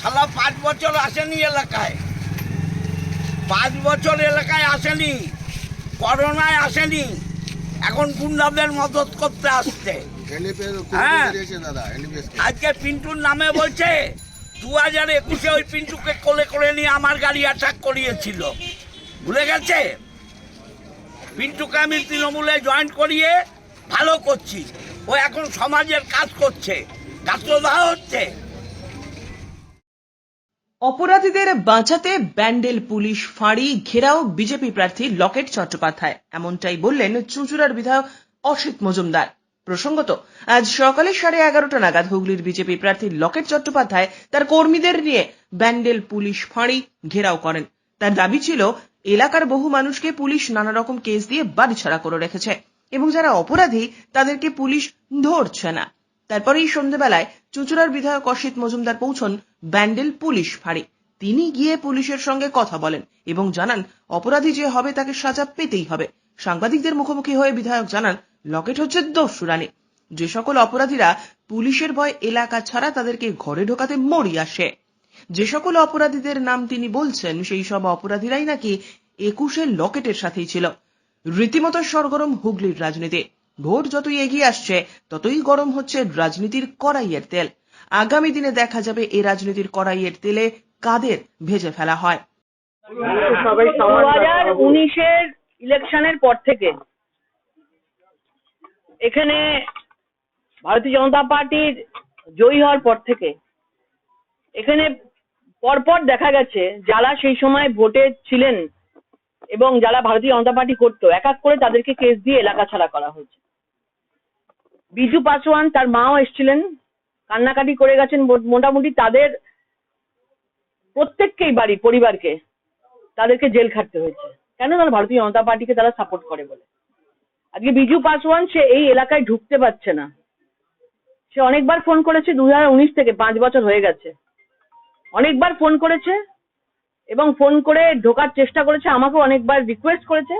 শালা পাঁচ বছর আসেনি এলাকায়। পাঁচ বছর এলাকায় আসেনি করোনায় আসেনি। এখন গুন্ডাদের মদত করতে আসছে। হ্যাঁ। আজকে পিন্টুর নামে বলছে দু হাজার একুশে ওই পিন্টুকে কোলে করে নিয়ে আমার গাড়ি অ্যাটাক করিয়েছিল। ভুলে গেছে? পিন্টুকে আমি তৃণমূলে জয়েন করিয়ে ভালো করছি ও এখন সমাজের কাজ করছে। হচ্ছে। অপরাধীদের বাঁচাতে ব্যান্ডেল, পুলিশ, ফাঁড়ি, ঘেরাও বিজেপি প্রার্থী লকেট চট্টোপাধ্যায়। এমনটাই বললেন চুঁচুড়ার বিধায়ক অসিত মজুমদার। প্রসঙ্গত, আজ সকালে সাড়ে এগারোটা নাগাদ হুগলির বিজেপি প্রার্থী লকেট চট্টোপাধ্যায় তার কর্মীদের নিয়ে ব্যান্ডেল, পুলিশ, ফাঁড়ি ঘেরাও করেন। তার দাবি ছিল, এলাকার বহু মানুষকে পুলিশ নানা রকম কেস দিয়ে বাড়ি ছাড়া করে রেখেছে। এবং যারা অপরাধী, তাদেরকে পুলিশ ধরছে না। তারপরেই সন্ধেবেলায় চুঁচুড়ার বিধায়ক অসিত মজুমদার পৌঁছন ব্যান্ডেল পুলিশ ফাঁড়ি। তিনি গিয়ে পুলিশের সঙ্গে কথা বলেন এবং জানান, অপরাধী যে হবে তাকে সাজা পেতেই হবে। সাংবাদিকদের মুখোমুখি হয়ে বিধায়ক জানান, লকেট হচ্ছে দস্যুরানি যে সকল অপরাধীরা পুলিশের ভয় এলাকা ছাড়া তাদেরকে ঘরে ঢোকাতে মরি আসে। যে সকল অপরাধীদের নাম তিনি বলছেন, সেই সব অপরাধীরাই নাকি একুশে লকেটের সাথেই ছিল। রীতিমতো সরগরম হুগলির রাজনীতি। ভোট যতই এগিয়ে আসছে ততই গরম হচ্ছে রাজনীতির কড়াইয়ের তেল। আগামী দিনে দেখা যাবে এই রাজনীতির কড়াইয়ের তেলে কাদের ভেজে ফেলা হয়। দু হাজার উনিশের ইলেকশনের পর থেকে এখানে ভারতীয় জনতা পার্টির জয়ী হওয়ার পর থেকে এখানে পরপর দেখা গেছে যারা সেই সময় ভোটে ছিলেন এবং যারা ভারতীয় জনতা পার্টি করতো, এক এক করে তাদেরকে কেস দিয়ে এলাকা ছাড়া করা হয়েছে। বিজু পাসওয়ান তার মাও এসেছিলেন, কান্নাকাটি করে গেছেন মোটামুটি তাদের প্রত্যেককেই বাড়ি, পরিবারকে তাদেরকে জেল খাটতে হয়েছে। কেন তারা ভারতীয় জনতা পার্টিকে তারা সাপোর্ট করে বলে? আজকে বিজু পাসওয়ান সে এই এলাকায় ঢুকতে পারছে না। সে অনেকবার ফোন করেছে দু থেকে পাঁচ বছর হয়ে গেছে। অনেকবার ফোন করেছে এবং ফোন করে ঢোকার চেষ্টা করেছে আমাকে অনেকবার রিকোয়েস্ট করেছে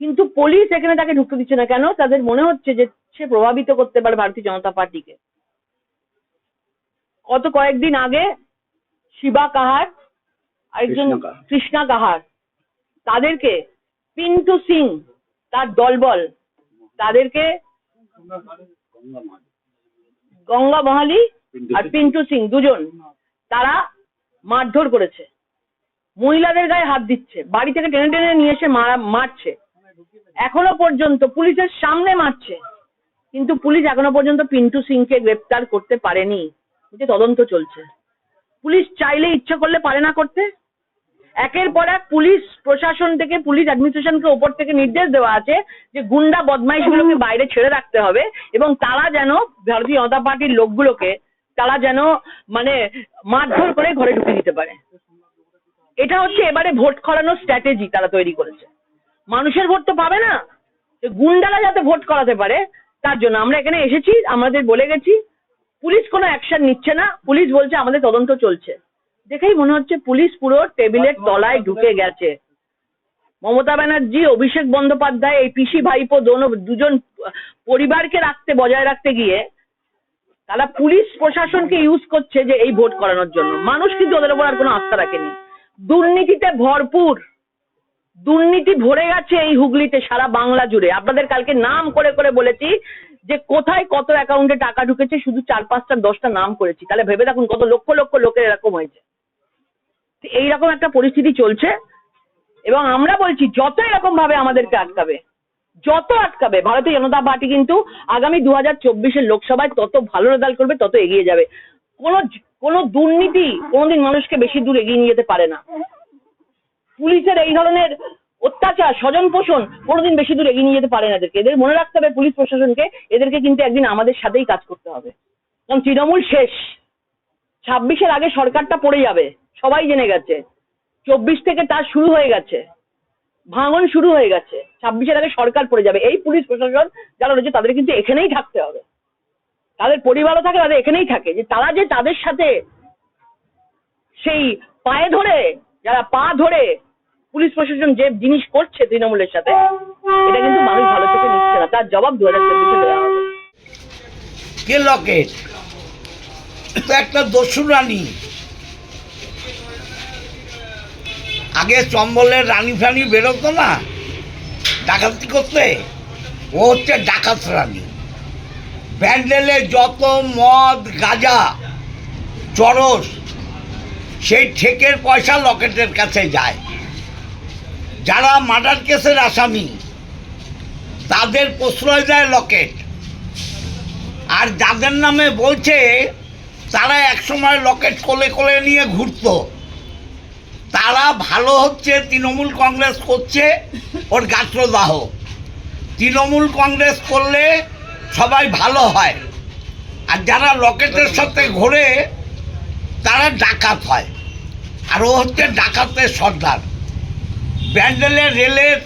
কিন্তু পুলিশ এখানে তাকে ঢুকতে দিচ্ছে না কেন? তাদের মনে হচ্ছে যে সে প্রভাবিত করতে পারে ভারতীয় জনতা পার্টিকে। গত কয়েকদিন আগে শিবা কাহার আরেকজন কৃষ্ণা কাহার। তাদেরকে পিন্টু সিং তার দলবল তাদেরকে গঙ্গা মহালি আর পিন্টু সিং দুজন তারা মারধর করেছে। মহিলাদের গায়ে হাত দিচ্ছে। বাড়ি থেকে টেনে টেনে নিয়ে এসে মারা- মারছে। এখনও পর্যন্ত পুলিশের সামনে মারছে। কিন্তু পুলিশ এখনও পর্যন্ত পিন্টু সিংকে গ্রেপ্তার করতে পারেনি। যে তদন্ত চলছে। পুলিশ চাইলে ইচ্ছা করলে পারে না করতে। একের পর এক পুলিশ প্রশাসন থেকে পুলিশ অ্যাডমিনিস্ট্রেশনকে ওপর থেকে নির্দেশ দেওয়া আছে যে গুন্ডা বদমাইশগুলোকে বাইরে ছেড়ে রাখতে হবে এবং তারা যেন ভারতীয় জনতা পার্টির লোকগুলোকে তারা যেন মানে মারধর করে ঘরে ঢুকে দিতে পারে। এটা হচ্ছে এবারে ভোট করানোর স্ট্র্যাটেজি তারা তৈরি করেছে। মানুষের ভোট তো পাবে না। গুন্ডারা যাতে ভোট করাতে পারে, তার জন্য আমরা এখানে এসেছি, আমাদের বলে গেছি, পুলিশ কোনো অ্যাকশন নিচ্ছে না, পুলিশ বলছে আমাদের তদন্ত চলছে। দেখেই মনে হচ্ছে পুলিশ পুরো টেবিলের তলায় ঢুকে গেছে। মমতা ব্যানার্জি, অভিষেক বন্দ্যোপাধ্যায়, এই পিসি ভাইপো দুজন পরিবারকে রাখতে, বজায় রাখতে গিয়ে তারা পুলিশ প্রশাসনকে ইউজ করছে যে এই ভোট করানোর জন্য। মানুষ কিন্তু ওদের উপর আর কোনো আস্থা রাখেনি। দুর্নীতিতে ভরপুর। দুর্নীতি ভরে গেছে এই হুগলিতে সারা বাংলা জুড়ে। আপনাদের কালকে নাম করে করে বলেছি যে কোথায় কত অ্যাকাউন্টে টাকা ঢুকেছে, শুধু চার পাঁচটা, দশটা নাম করেছি। তাহলে ভেবে দেখুন কত লক্ষ লক্ষ লোকের এরকম হয়েছে। এইরকম একটা পরিস্থিতি চলছে এবং আমরা বলছি, যত এরকম ভাবে আমাদেরকে আটকাবে, যত আটকাবে, ভারতীয় জনতা পার্টি কিন্তু আগামী দু হাজার চব্বিশের লোকসভায় তত ভালো রেজাল্ট করবে, তত এগিয়ে যাবে। কোন কোন দুর্নীতি কোনোদিন মানুষকে বেশি দূর এগিয়ে নিয়ে যেতে পারে না। পুলিশের এই ধরনের অত্যাচার, স্বজন পোষণ কোনোদিন বেশি দূর এগিয়ে নিয়ে যেতে পারে না এদেরকে। এদের মনে রাখতে হবে পুলিশ প্রশাসনকে, এদেরকে কিন্তু একদিন আমাদের সাথেই কাজ করতে হবে। কারণ তৃণমূল শেষ। ছাব্বিশের আগে সরকারটা পড়ে যাবে, সবাই জেনে গেছে। চব্বিশ থেকে তার শুরু হয়ে গেছে। ভাঙন শুরু হয়ে গেছে। ছাব্বিশের আগে সরকার পড়ে যাবে। এই পুলিশ প্রশাসন যারা রয়েছে তাদের কিন্তু এখানেই থাকতে হবে। তাদের পরিবারও থাকে, তাদের এখানেই থাকে। যে তারা যে তাদের সাথে সেই পায়ে ধরে, যারা পা ধরে পুলিশ প্রশাসন যে জিনিস করছে তৃণমূলের সাথে, এটা কিন্তু মানুষ ভালো চোখে নিচ্ছে না। তার জবাব দু হাজার চব্বিশে দেওয়া হবে। লকেট? তো একটা দস্যু রানী। আগে চম্বলের রানী ফানি বেরোতো না, ডাকাতি করতে। ও হচ্ছে ডাকাত রানী। ব্যান্ডেলে যত মদ, গাঁজা, চরস, সেই ঠেকের পয়সা লকেটের কাছে যায়। যারা মার্ডার কেসের আসামি, তাদের প্রশ্রয় দেয় লকেট। আর যাদের নামে বলছে, তারা একসময় লকেট কোলে কোলে নিয়ে ঘুরতো। তারা ভালো হচ্ছে, তৃণমূল কংগ্রেস করছে, ওর গাত্রদাহ। তৃণমূল কংগ্রেস করলে সবাই ভালো হয়। আর যারা লকেটের সাথে ঘোরে, তারা ডাকাত হয়। আর ও হচ্ছে ডাকাতের সর্দার। ব্যান্ডেলে রেলের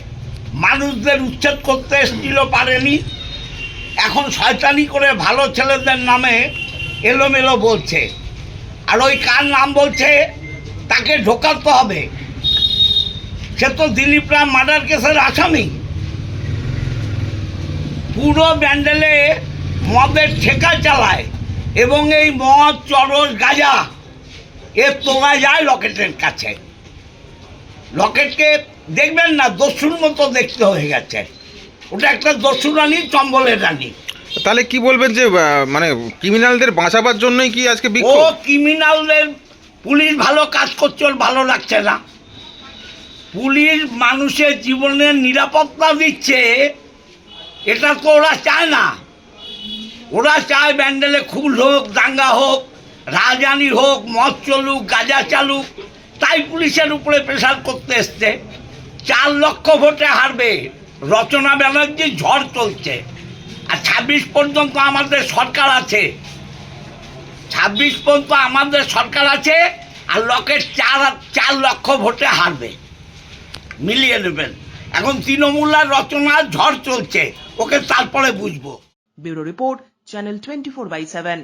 মানুষদের উচ্ছেদ করতে এসেছিল পারেনি। এখন শয়তানি করে ভালো ছেলেদের নামে এলোমেলো বলছে। আর ওই কার নাম বলছে? তাকে ঢোকাতে হবে। সে তো দিলীপ রাম মার্ডার কেসের আসামি। পুরো ব্যান্ডেলে মদের ঠেকা চালায় এবং এই মদ চরস গাঁজা এ তোলা যায় লকেটের কাছে। লকেটকে দেখবেন না দস্যুর মতো দেখতে হয়ে গেছে। ওটা একটা দস্যু রানী চম্বলের রানী। তাহলে কি বলবেন যে মানে ক্রিমিনালদের বাঁচাবার জন্যই কি আজকে ও ক্রিমিনালদের পুলিশ ভালো কাজ করছে ওর ভালো লাগছে না। পুলিশ মানুষের জীবনের নিরাপত্তা দিচ্ছে এটা তো ওরা চায় না। ওরা চায় ব্যান্ডেলে খুল হোক, দাঙ্গা হোক, রাজধানী হোক, মদ চলুক, গাঁজা চালুক। তাই পুলিশের উপরে প্রেশার করতে এসছে। চার লক্ষ ভোটে হারবে। রচনা ব্যানার্জি ঝড় চলছে। আর ছাব্বিশ পর্যন্ত আমাদের সরকার আছে। ছাব্বিশ পর্যন্ত আমাদের সরকার আছে আর লকের চার চার লক্ষ ভোটে হারবে। মিলিয়ে নেবেন। এখন তৃণমূল আর রচনার ঝড় চলছে। ওকে তারপরে বুঝব। Bureau report channel twenty four by seven